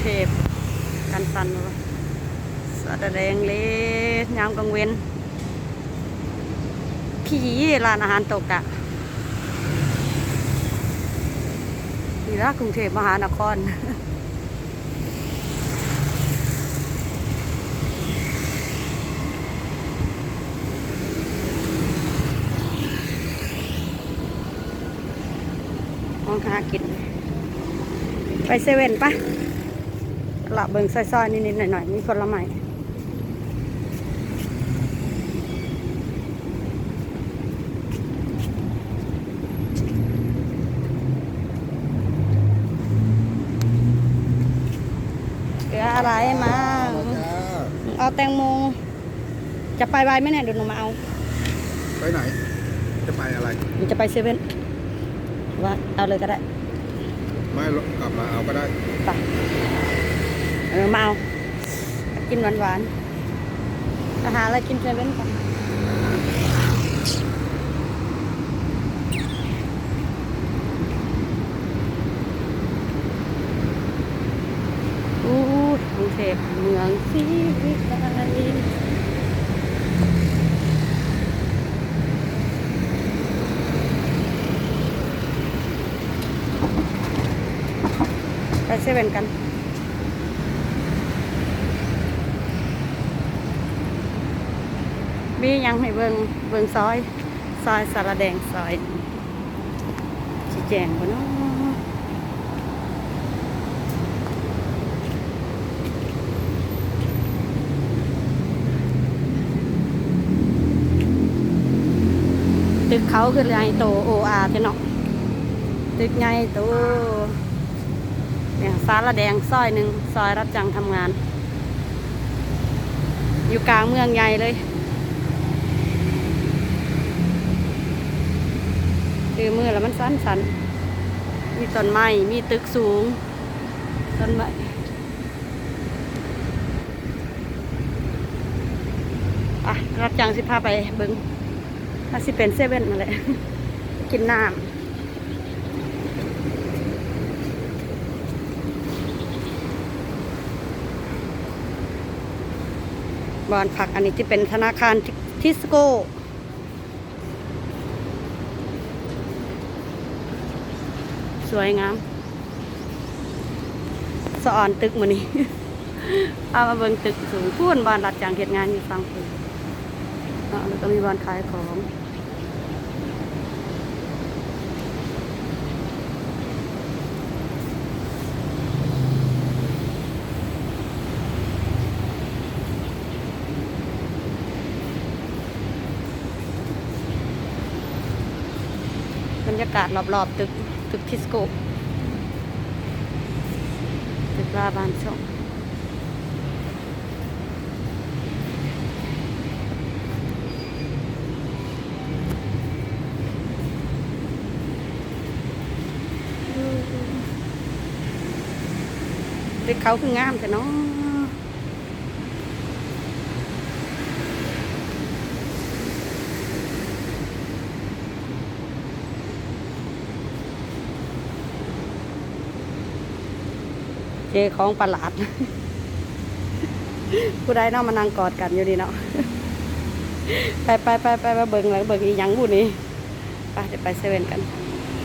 เทพกันสันสะแดงเลยยามกลางเว้นผีร้านอาหารตกอะนี่ละกรุงเทพมหานครมองหากิน ไปเซเว่นปะ ละเบิงซอยๆ นิดๆหน่อยๆ มีผลไม้เหลืออะไรมาเอาแตงโม จะไปไวไหมเนี่ยเดี๋ยวหนูมาเอา ไปไหน จะไปอะไรหนูจะไปเซเว่นว่าเอาเลยก็ได้ ไม่หรอกกลับมาเอาก็ได้ไป เออมาเอากินหวานหวานอาหารอะไรกินเซเว่นกันอู้กรุงเทพเมืองสีวิไลไปเซเว่นกัน มียังให้เบิงเบิงซอย ซอยสารแดงซอยชี้แจงบ่เนาะตึกเขาคือใหญ่โตโออาเทเนาะตึกใหญ่โตเนี่ยสารแดงซอยหนึ่งซอยรับจ้างทำงาน อยู่กลางเมืองใหญ่เลย คือมือแล้วมันสั้นสันมีต้นไม้มีตึกสูงต้นไม้อะรับจังสิพาไปเบิงถ้าสิเป็นเซเว่นมาเลยกินน้ำบอนผักอันนี้ที่เป็นธนาคารทิสโก้ สวยงามสะอ่อนตึกมือนี้เอามาเบิ่งตึกสูงพูนบ้านรัดจังเหตุงานอยู่ฟังพูนเนาะแล้วก็มีบ้านขายของบรรยากาศรอบๆตึก ตึกทิสโก้ตึกลาบานช่องตึกเขาคืองามแต่เนาะ เจของประหลาด ผู้ใดเนาะมานั่งกอดกันอยู่ดีเนาะไปไปไปไปไปเบิ่งแล้วเบิ่งอีหยังบุนี่ไปเดี๋ยวไปเซเว่นกัน